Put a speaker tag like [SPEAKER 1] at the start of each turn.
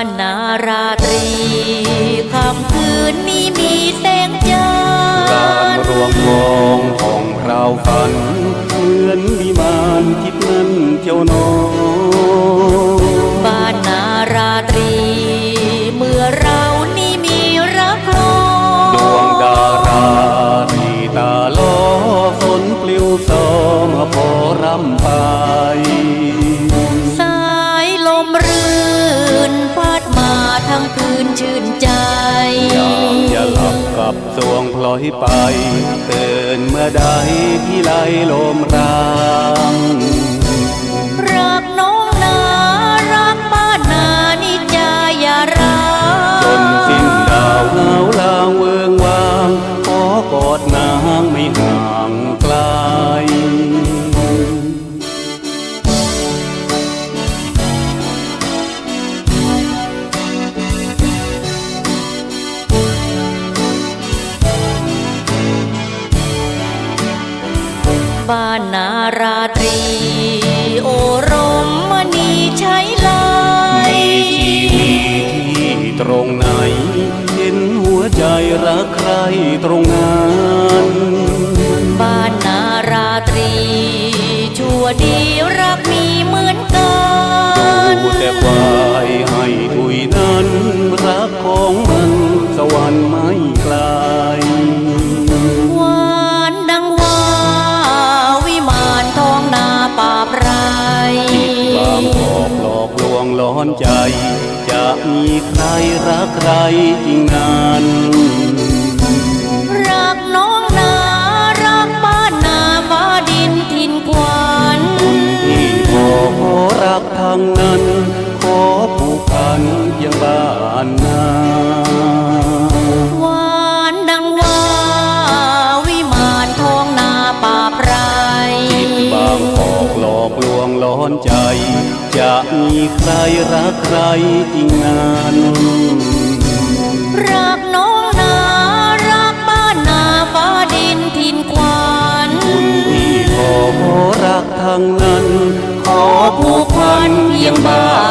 [SPEAKER 1] านนาราตรีคำคืนนี้มีแสงจัน
[SPEAKER 2] การ
[SPEAKER 1] ทร์
[SPEAKER 2] รวงมองของเราฝัน เหมือนวิมานทิพย์นั้นเจ้าน้อง
[SPEAKER 1] บ้านนาราตรี เมื่อเรานี่มีรักลอ
[SPEAKER 2] ดวงดาราที่ตาล้อฝนปลิวซอ
[SPEAKER 1] ลั
[SPEAKER 2] บสวงพลอยไปเตือนเมื่อใดพี่ไลลมราง
[SPEAKER 1] บ้านนาราตรี โอรมมณีใช้ลาย
[SPEAKER 2] มีชีวิตที่ตรงไหน เห็นหัวใจรักใครตรงนั้น
[SPEAKER 1] บ้านนาราตรี ชั่วดีรักมีเหมือนกัน
[SPEAKER 2] ดูแต่ควายให้ทุยนั้น รักของมันสวรรค์ไม่ไกล
[SPEAKER 1] อกลวงหลอนใจ จะ
[SPEAKER 2] มีใครรักใครจริงนั้น อนใจ จะมีใครรักใครจริงนาน
[SPEAKER 1] รักน้องนา รักบ้านนาฟ้าดินทินควัน
[SPEAKER 2] คุณพี่ขอรักทางนั้น ขอผูกพันเพียงบ้า